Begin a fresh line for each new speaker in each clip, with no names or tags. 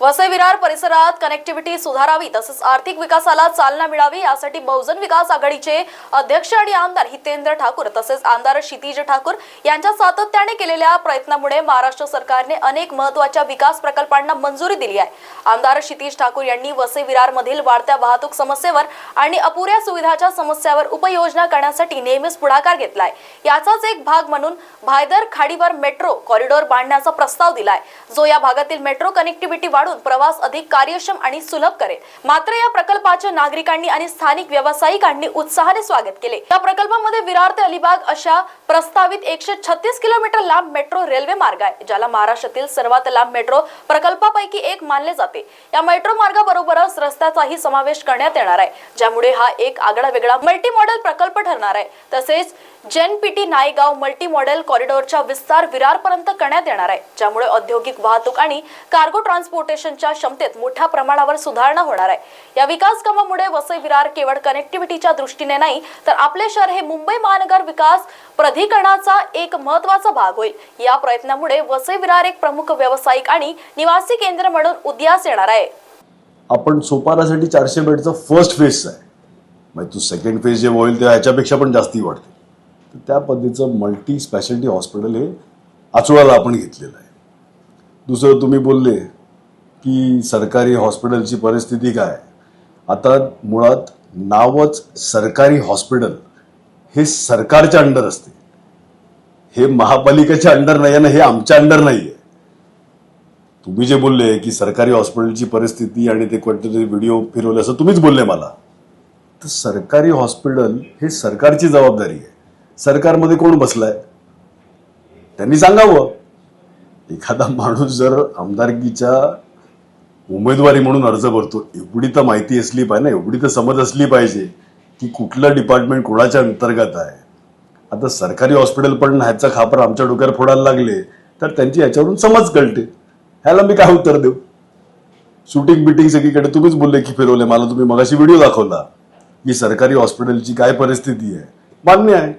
वसई विरार परिसरात कनेक्टिव्हिटी सुधारावी तसंच आर्थिक विकासाला चालना मिळावी यासाठी बहुजन विकास आघाडीचे अध्यक्ष आणि आमदार हितेंद्र ठाकूर तसेच आमदार क्षितिज ठाकूर यांच्या सातत्याने केलेल्या प्रयत्नामुळे महाराष्ट्र सरकारने अनेक महत्त्वाच्या विकास प्रकल्पांना मंजुरी दिली आहे. आमदार क्षितिज ठाकूर यांनी वसई विरार मधील वाढत्या वाहतूक समस्येवर आणि अपुऱ्या सुविधाच्या समस्यावर उपाययोजना करण्यासाठी नेहमीच पुढाकार घेतलाय. याचाच एक भाग म्हणून भायदर खाडीवर मेट्रो कॉरिडॉर बांधण्याचा प्रस्ताव दिलाय. जो या भागातील मेट्रो कनेक्टिव्हिटी वाढून प्रवास अधिक कार्यक्षम आणि सुलभ करेल. मात्र या प्रकल्पाचे नागरिकांनी आणि स्थानिक व्यावसायिकांनी उत्साहाने स्वागत केले. या प्रकल्पामध्ये विरार ते अलिबाग अशा प्रस्तावित एकशे छत्तीस किलोमीटर लांब मेट्रो रेल्वे मार्ग आहे ज्याला महाराष्ट्रातील सर्वात लांब मेट्रो प्रकल्पापैकी एक मानले जाते. या मेट्रो मार्गाबरोबरच रस्त्याचाही समावेश करण्यात येणार आहे ज्यामुळे हा एक आगळा वेगळा मल्टी मॉडेल प्रकल्प ठरणार आहे. तसेच जेनपीटी नायगाव मल्टी मॉडेल कॉरिडॉरचा विस्तार विरारपर्यंत करण्यात येणार आहे ज्यामुळे औद्योगिक वाहतूक आणि कार्गो ट्रान्सपोर्टेशनच्या क्षमतेत मोठ्या प्रमाणावर सुधारणा होणार आहे. या विकास कामामुळे वसई विरार केवळ कनेक्टिव्हिटीच्या दृष्टीने नाही तर आपले शहर हे मुंबई महानगर विकास प्राधिकरणाचा एक महत्त्वाचा भाग होईल. या प्रयत्नामुळे वसई विरार एक प्रमुख व्यावसायिक आणि निवासी केंद्र म्हणून उदयास येणार आहे.
आपण सोपारासाठी चारशे बेडचा फर्स्ट फेज आहे. म्हणजे तू सेकंड फेज जे होईल तेव्हा ह्याच्यापेक्षा पण जास्ती वाढते. तर त्या पद्धतीचं मल्टी स्पेशालिटी हॉस्पिटल हे आचुळाला आपण घेतलेलं आहे. दुसरं तुम्ही बोलले की सरकारी हॉस्पिटलची परिस्थिती काय? आता मुळात नावच सरकारी हॉस्पिटल हे सरकारच्या अंडर असते. हे महापालिकेच्या अंडर नाही आहे ना हे आमच्या अंडर नाही आहे तुम्ही जे बोलले की सरकारी हॉस्पिटलची परिस्थिती आणि ते कोणते तरी व्हिडिओ फिरवले असं तुम्हीच बोलले मला. तर सरकारी हॉस्पिटल हे सरकारची जबाबदारी आहे. सरकारमध्ये कोण बसलाय? त्यांनी सांगावं. एखादा माणूस जर आमदारकीच्या उमेदवारी म्हणून अर्ज भरतो. एवढी तर माहिती असली पाहिजे ना एवढी तर समज असली पाहिजे की कुठलं डिपार्टमेंट कोणाच्या अंतर्गत आहे. आता सरकारी हॉस्पिटल पण ह्याचा खापर आमच्या डोक्यावर फोडायला लागले तर त्यांची याच्यावरून समज कळते. ह्याला मी काय उत्तर देऊ? शूटिंग बिटिंग सगळीकडे तुम्हीच बोलले की फिरवले मला तुम्ही मगाशी व्हिडिओ दाखवला. की सरकारी हॉस्पिटलची काय परिस्थिती आहे? मान्य आहे.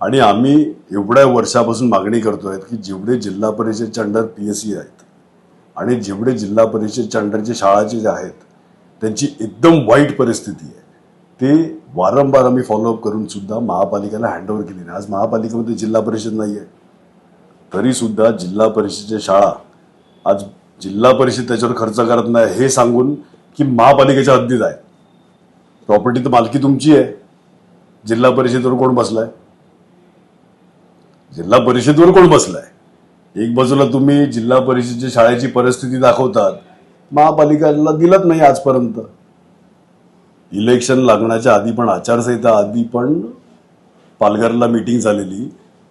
आणि आम्ही एवढ्या वर्षापासून मागणी करतोय की जेवढे जिल्हा परिषदच्या अंडर पी एस सी आहेत आणि जेवढे जिल्हा परिषदच्या अंडरचे शाळाचे जे आहेत त्यांची एकदम वाईट परिस्थिती आहे. ते वारंवार आम्ही फॉलोअप करून सुद्धा महापालिकेला हँडओव्हर केली नाही. आज महापालिकेमध्ये जिल्हा परिषद नाही आहे तरी सुद्धा जिल्हा परिषदेच्या शाळा आज जिल्हा परिषद त्याच्यावर खर्च करत नाही हे सांगून की महापालिकेच्या हद्दीत आहे. प्रॉपर्टी तर मालकी तुमची आहे. जिल्हा परिषदेवर कोण बसलाय? जिल्हा परिषदेवर कोण बसलाय? एक बाजूला तुम्ही जिल्हा परिषदेच्या शाळेची परिस्थिती दाखवतात महापालिकेला दिलत नाही आजपर्यंत. इलेक्शन लागण्याच्या आधी पण आचारसंहिता आधी पण पालघरला मीटिंग झालेली.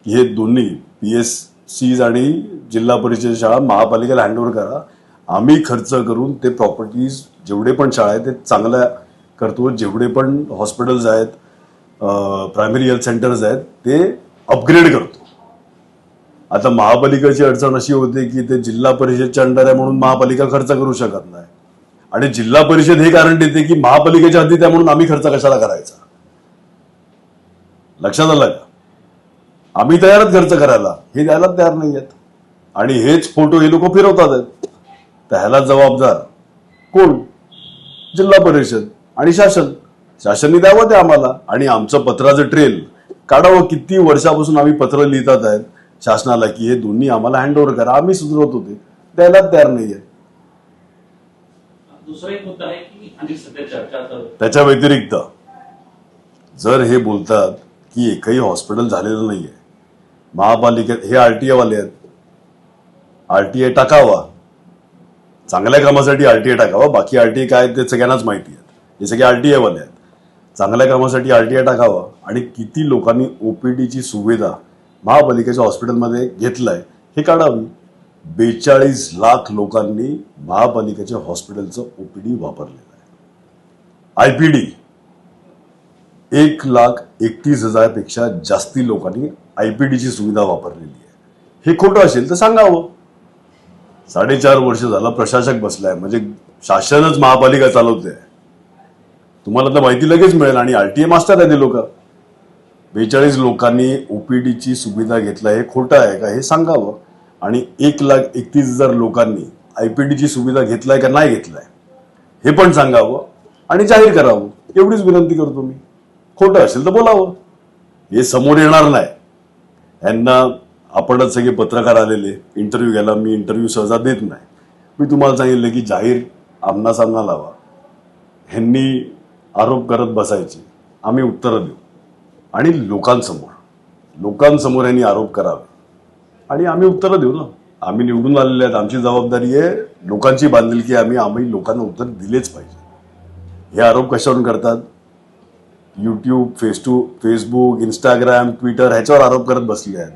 की हे दोन्ही पी एस सीज आणि जिल्हा परिषद शाळा महापालिकेला हँडओव्हर करा. आम्ही खर्च करून ते प्रॉपर्टीज जेवढे पण शाळा आहेत ते चांगल्या करतो. जेवढे पण हॉस्पिटल्स आहेत प्रायमरी हेल्थ सेंटर्स आहेत ते अपग्रेड करतो. आता महापालिकेची अडचण अशी होते की ते जिल्हा परिषदच्या अंडर आहे म्हणून महापालिका खर्च करू शकत नाही. आणि जिल्हा परिषद हे कारण देते की महापालिकेच्या हद्दीत आहे म्हणून आम्ही खर्च कशाला करायचा? लक्षात आलं का? आम्ही तयारच खर्च करायला. हे द्यायला तयार नाही आहेत. आणि हेच फोटो हे लोक फिरवतात. आहेत तर ह्याला जबाबदार कोण? जिल्हा परिषद आणि शासन. शासनने द्यावं ते आम्हाला. आणि आमचं पत्राचं ट्रेल काढावं. किती वर्षापासून आम्ही पत्र लिहितात आहेत. शासनाला की हे दोन्ही आम्हाला हँडओव्हर करा. आम्ही सुधरवत होते. द्यायला तयार
मुद्दा आहे
त्याच्या व्यतिरिक्त जर हे बोलतात की एकही हॉस्पिटल झालेलं नाहीये महापालिकेत हे आरटीए वाले आहेत. आरटीए टाकावा. चांगल्या कामासाठी आरटीए टाकावा. बाकी आरटीए काय ते सगळ्यांनाच माहिती आहेत. हे सगळे आरटीए वाले आहेत. चांगल्या कामासाठी आरटीए टाकावा. आणि किती लोकांनी ओपीडीची सुविधा महापालिकेच्या हॉस्पिटलमध्ये घेतलंय हे काढावी. बेचाळीस लाख लोकांनी महापालिकेच्या हॉस्पिटलचं ओपीडी वापरलेलं आहे. आयपीडी एक लाख एकतीस हजारपेक्षा जास्ती लोकांनी आयपीडीची सुविधा वापरलेली आहे. हे खोटं असेल तर सांगावं. साडेचार वर्ष झाला प्रशासक बसलाय म्हणजे शासनच महापालिका चालवते तुम्हाला तर माहिती लगेच मिळेल आणि आरटीए मास्टर आहे ते लोक. बेचाळीस लोकांनी ओपीडीची सुविधा घेतला हे खोटं आहे का? हे सांगावं. आणि एक लाख एकतीस हजार लोकांनी आय पी डीची सुविधा घेतलाय का नाही घेतलाय हे पण सांगावं आणि जाहीर करावं. एवढीच विनंती करतो मी. खोटं असेल तर बोलावं. हे समोर येणार नाही. यांना आपणच सगळे पत्रकार आलेले इंटरव्ह्यू घ्यायला मी इंटरव्ह्यू सहजा देत नाही. मी तुम्हाला सांगितलं की जाहीर आमना सामना लावा. ह्यांनी आरोप करत बसायचे. आम्ही उत्तरं देऊ. आणि लोकांसमोर. लोकांसमोर यांनी आरोप करावे. आणि आम्ही उत्तरं देऊ ना. आम्ही निवडून आलेले आहेत. आमची जबाबदारी आहे. लोकांची बांधिलकी आम्ही आम्ही लोकांना उत्तर दिलेच पाहिजे. हे आरोप कशावरून करतात? YouTube face to Facebook Instagram Twitter ह्याच्यावर आरोप करत बसले आहेत.